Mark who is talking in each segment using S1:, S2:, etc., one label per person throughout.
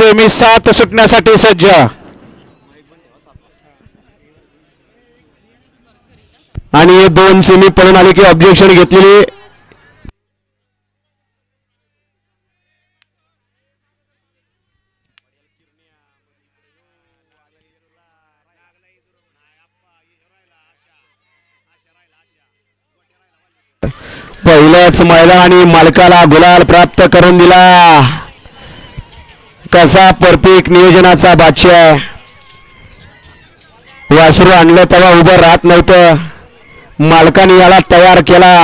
S1: Semi सात सुटण्यासाठी सज्ज.
S2: आणि दोन सेमी पळून आले की ऑब्जेक्शन घेतलेली. पहिल्याच मैदान आणि मालकाला गुलाल प्राप्त करून दिला. कसा परफेक्ट नियोजनाचा बादशाह वासरू आणलं तेव्हा उभं राहत नव्हतं. मालकाने याला तयार केला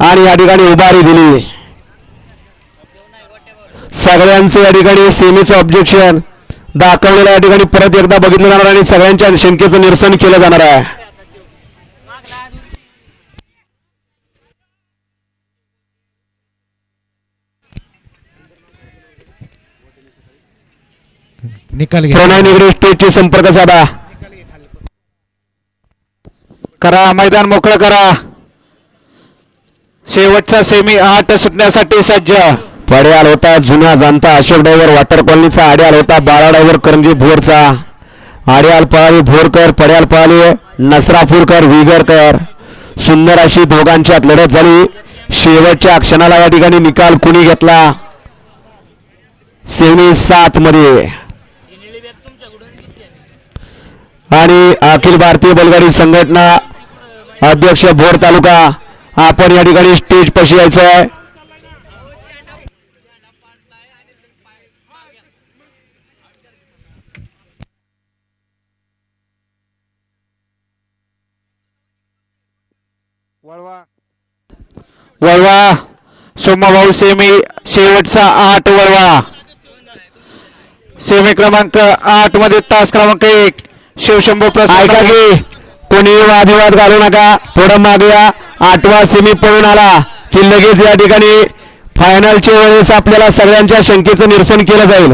S2: आणि या ठिकाणी उभारी दिली. सगळ्यांचं या ठिकाणी सेमीचं ऑब्जेक्शन दाखवलेलं या ठिकाणी परत एकदा बघितलं जाणार आणि सगळ्यांच्या शंकेचं निरसन केलं जाणार आहे.
S3: निकाल घ्या
S2: प्रणय निगरे स्टेजची संपर्क साधा.
S1: करा मैदान मोकळं करा. शेवटचा सेमी आठ सुटण्यासाठी सज्ज.
S2: पड्याल होता जुना जाणता. अशोक ड्रायव्हर वॉटर कॉलनीचा आड्याल होता. बाळा ड्रायव्हर करंजी भोरचा. आड्याल पळाली भोरकर पड्याल पळाली नसरापूरकर विगरकर. सुंदर अशी दोघांच्यात लढत झाली. शेवटच्या क्षणाला या ठिकाणी निकाल कुणी घेतला? सेमी सात मध्ये. आणि अखिल भारतीय बैलगाडी संघटना अध्यक्ष भोर तालुका आपण या ठिकाणी स्टेज पशी यायचं आहे.
S1: वळवा. सोमाभाऊ सेमी शेवटचा आठ वळवा. सेमी क्रमांक आठमध्ये तास क्रमांक एक. शिवशंभू प्रसाद
S2: ऐका की कोणी वादविवाद घालू नका. थोडं मागूया. आठवा सेमी पळून आला. की लगेच या ठिकाणी फायनलच्या वेळेस आपल्याला सगळ्यांच्या शंकेचं निरसन केलं जाईल.